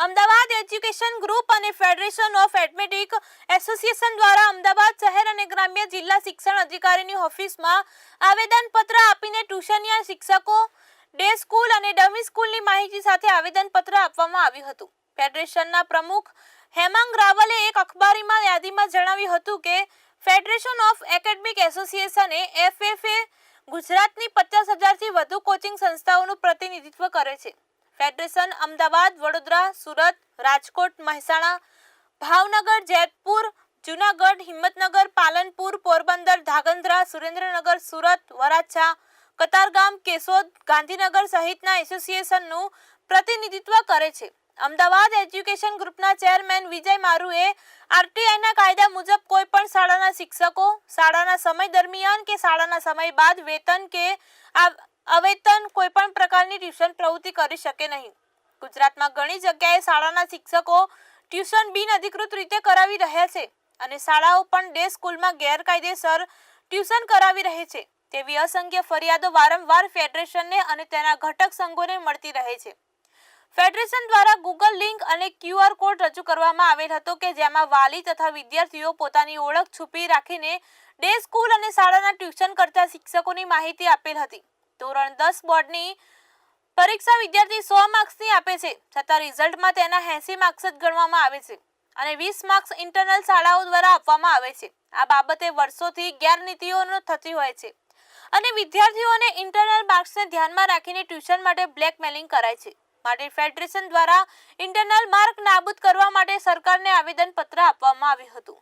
Ahmedabad education group અને federation of એડમેટિક association દ્વારા અમદાવાદ શહેર અને ગ્રામ્ય જિલ્લા શિક્ષણ અધિકારીની ઓફિસમાં આવેદનપત્ર આપીને ટ્યુશનિયા શિક્ષકો, ડે સ્કૂલ અને ડમી સ્કૂલની માહિતી સાથે આવેદનપત્ર આપવામાં આવ્યું હતું. ફેડરેશનના પ્રમુખ હેમાંગ રાવલે એક અખબારીમાં યાદીમાં જણાવ્યું હતું કે, ફેડરેશન ઓફ એકેડમિક એસોસિએશને એફએફએ ગુજરાતની પચાસ હજારથી વધુ કોચિંગ સંસ્થાઓનું પ્રતિનિધિત્વ કરે છે. ફેડરેશન અમદાવાદ, વડોદરા, સુરત, રાજકોટ, મહેસાણા, ભાવનગર, જેતપુર, જુનાગઢ, હિંમતનગર, પાલનપુર, પોરબંદર ધાગંદ્રા સુરેન્દ્રનગર, સુરત, વરાછા, કતારગામ, કેશોદ, ગાંધીનગર સહિતના એસોસિએશનનું પ્રતિનિધિત્વ કરે છે. અમદાવાદ એજ્યુકેશન ગ્રુપના ચેરમેન વિજય મારુએ આરટીઆઈના કાયદા મુજબ કોઈ પણ શાળાના શિક્ષકો, શાળાના સમય દરમિયાન કે શાળાના સમય બાદ વેતન કે અવેતન કોઈ પણ પ્રકારની ટ્યુશન પ્રવૃત્તિ કરી શકે નહીં. ગુજરાતમાં ઘણી જગ્યાએ શાળાના શિક્ષકો ટ્યુશન બિનઅધિકૃત રીતે કરાવી રહ્યા છે અને શાળાઓ પણ ડે સ્કૂલમાં ગેરકાયદેસર ટ્યુશન કરાવી રહે છે. તેવી અસંખ્ય ફરિયાદો વારંવાર ફેડરેશનને અને તેના ઘટક સંઘોને મળતી રહે છે. ફેડરેશન દ્વારા ગૂગલ લિંક અને ક્યુઆર કોડ રજૂ કરવામાં આવેલ હતો કે જેમાં વાલી તથા વિદ્યાર્થીઓ પોતાની ઓળખ છુપી રાખીને ડે સ્કૂલ અને શાળાના ટ્યુશન કરતા શિક્ષકોની માહિતી આપેલ હતી. ધોરણ દસ બોર્ડની પરીક્ષા વિદ્યાર્થી સો માર્ક્સની આપે છે. છતાં રિઝલ્ટમાં તેના એંસી માર્ક્સ જ ગણવામાં આવે છે અને વીસ માર્ક્સ ઇન્ટરનલ શાળાઓ દ્વારા આપવામાં આવે છે. આ બાબતે વર્ષોથી ગેરનીતિઓનો થતી હોય છે. અને વિદ્યાર્થીઓને ઇન્ટરનલ માર્ક્સને ધ્યાનમાં રાખીને ટ્યુશન માટે બ્લેકમેલિંગ કરાય છે. માટે ફેડરેશન દ્વારા ઇન્ટરનલ માર્ક નાબૂદ કરવા માટે સરકારને આવેદનપત્ર આપવામાં આવ્યું હતું.